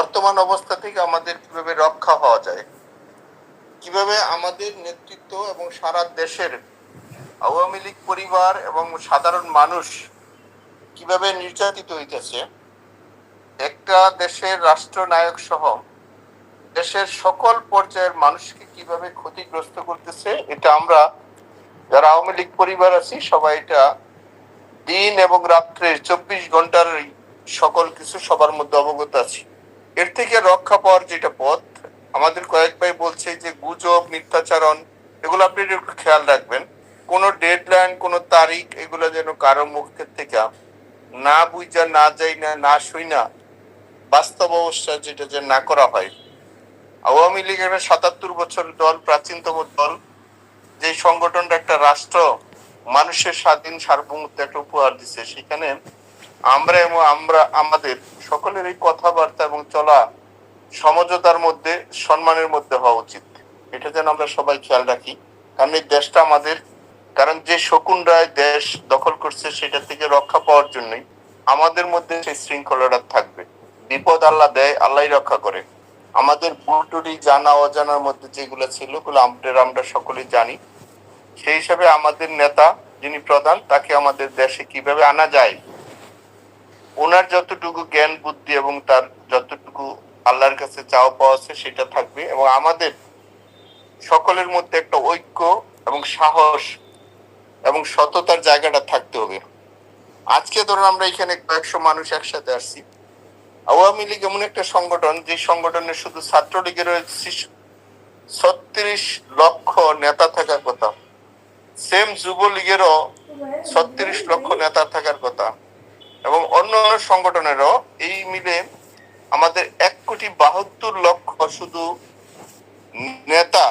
বর্তমান অবস্থা থেকে আমাদের কীভাবে রক্ষা হওয়া যায়, কীভাবে আমাদের নেতৃত্ব এবং সারা দেশের আওয়ামী লীগ পরিবার এবং সাধারণ মানুষ কীভাবে নির্যাতিত হইতেছে, একটা দেশের রাষ্ট্রনায়ক সহ দেশের সকল পর্যায়ের মানুষকে কীভাবে ক্ষতিগ্রস্ত করতেছে, এটা আমরা যারা আওয়ামী লীগ পরিবার আছি, সবাই এটা দিন এবং রাত্রে চব্বিশ ঘণ্টার সকল কিছু সবার মধ্যে অবগত আছি। এর থেকে রক্ষা পাওয়ার যেটা পথ, আমাদের কয়েক ভাই বলছে যে গুজব, মিথ্যাচারণ, এগুলো আপনি একটু খেয়াল রাখবেন। কোনো ডেডলাইন কোনো তারিখ, এগুলো যেন কারও মুখের থেকে না বুঝা না যাই না না শুই না, বাস্তব অবস্থা যেটা যে না করা হয়। আওয়ামী লীগের সাতাত্তর বছর দল, প্রাচীনতম দল, যে সংগঠনটা একটা রাষ্ট্র, মানুষের স্বাধীন সার্বভৌমত্ব একটা উপহার দিচ্ছে সেখানে আমরা এবং আমরা, আমাদের সকলের এই কথাবার্তা এবং চলা সমঝোতার মধ্যে, সম্মানের মধ্যে হওয়া উচিত। এটা যেন আমরা সবাই খেয়াল রাখি। কারণ এই দেশটা আমাদের, কারণ যে শকুন রায় দেশ দখল করছে সেটা থেকে রক্ষা পাওয়ার জন্যই আমাদের মধ্যে সেই শৃঙ্খলাটা থাকবে। বিপদ আল্লাহ দেয়, আল্লাহই রক্ষা করে। আমাদের ভুলটুরি জানা, অজানার মধ্যে যেগুলো ছিল, ওগুলো আমরা আমরা সকলেই জানি। সেই হিসাবে আমাদের নেতা যিনি প্রধান, তাকে আমাদের দেশে কীভাবে আনা যায় ওনার যতটুকু জ্ঞান, বুদ্ধি এবং তার যতটুকু আল্লাহর কাছে চাওয়া পাওয়া আছে সেটা থাকবে এবং আমাদের সকলের মধ্যে একটা ঐক্য এবং সাহস এবং সততার জায়গাটা থাকতে হবে। আজকে ধরুন আমরা এখানে কয়েকশো মানুষ একসাথে আসছি। আওয়ামী লীগ এমন একটা সংগঠন, যে সংগঠনের শুধু ছাত্রলীগের ছত্রিশ লক্ষ নেতা থাকার কথা। সেম যুবলীগেরও ছত্রিশ লক্ষ নেতা থাকার কথা। এবং অন্য অন্য সংগঠনেরও এই মিলে আমাদের এক কোটি বাহাত্তর লক্ষ শুধু নেতা